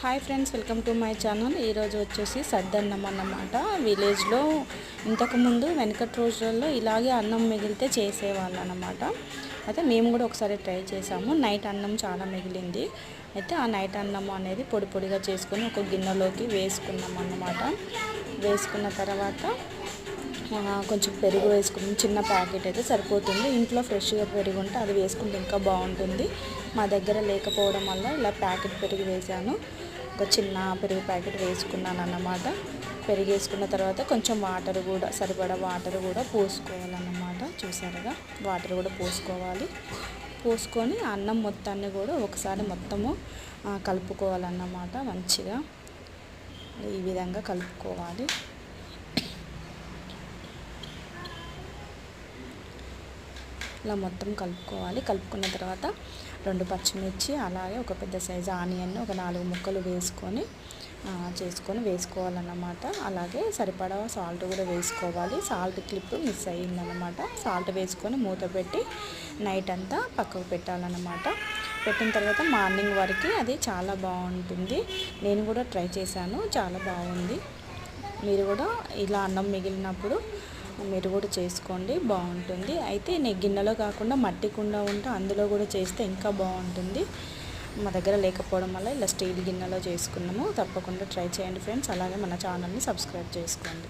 Hi friends welcome to my channel. ఈరోజు వచ్చేసి సద్దన్నం అన్నమాట. విలేజ్లో ఇంతకుముందు వెనకటి రోజులలో ఇలాగే అన్నం మిగిలితే చేసేవాళ్ళు అనమాట అయితే మేము కూడా ఒకసారి ట్రై చేసాము. నైట్ అన్నం చాలా మిగిలింది. అయితే ఆ నైట్ అన్నం అనేది పొడి పొడిగా చేసుకొని ఒక గిన్నెలోకి వేసుకున్నాం అన్నమాట. వేసుకున్న తర్వాత కొంచెం పెరుగు వేసుకున్నాం. చిన్న ప్యాకెట్ అయితే సరిపోతుంది. ఇంట్లో ఫ్రెష్గా పెరుగు ఉంటే అది వేసుకుంటే ఇంకా బాగుంటుంది. మా దగ్గర లేకపోవడం వల్ల ఇలా ప్యాకెట్ పెరుగు వేసాను. ఒక చిన్న పెరుగు ప్యాకెట్ వేసుకున్నాను అన్నమాట. పెరుగు వేసుకున్న తర్వాత కొంచెం వాటర్ కూడా సరిపడా వాటర్ కూడా పోసుకోవాలన్నమాట. చూసారుగా వాటర్ కూడా పోసుకోవాలి. పోసుకొని అన్నం మొత్తాన్ని కూడా ఒకసారి మొత్తము కలుపుకోవాలన్నమాట మంచిగా. ఈ విధంగా కలుపుకోవాలి. ఇలా మొత్తం కలుపుకోవాలి. కలుపుకున్న తర్వాత రెండు పచ్చిమిర్చి అలాగే ఒక పెద్ద సైజు ఆనియన్ ఒక నాలుగు ముక్కలు వేసుకొని చేసుకొని వేసుకోవాలన్నమాట. అలాగే సరిపడా సాల్ట్ కూడా వేసుకోవాలి. సాల్ట్ క్లిప్ మిస్ అయ్యిందన్నమాట. సాల్ట్ వేసుకొని మూత పెట్టి నైట్ అంతా పక్కకు పెట్టాలన్నమాట. పెట్టిన తర్వాత మార్నింగ్ వరకు అది చాలా బాగుంటుంది. నేను కూడా ట్రై చేశాను. చాలా బాగుంది. మీరు కూడా ఇలా అన్నం మిగిలినప్పుడు మీరు కూడా చేసుకోండి బాగుంటుంది. అయితే నేను గిన్నెలో కాకుండా మట్టి కుండ ఉంటే అందులో కూడా చేస్తే ఇంకా బాగుంటుంది. మా దగ్గర లేకపోవడం వల్ల ఇలా స్టీల్ గిన్నెలో చేసుకున్నాము. తప్పకుండా ట్రై చేయండి ఫ్రెండ్స్. అలాగే మన ఛానల్ని సబ్స్క్రైబ్ చేసుకోండి.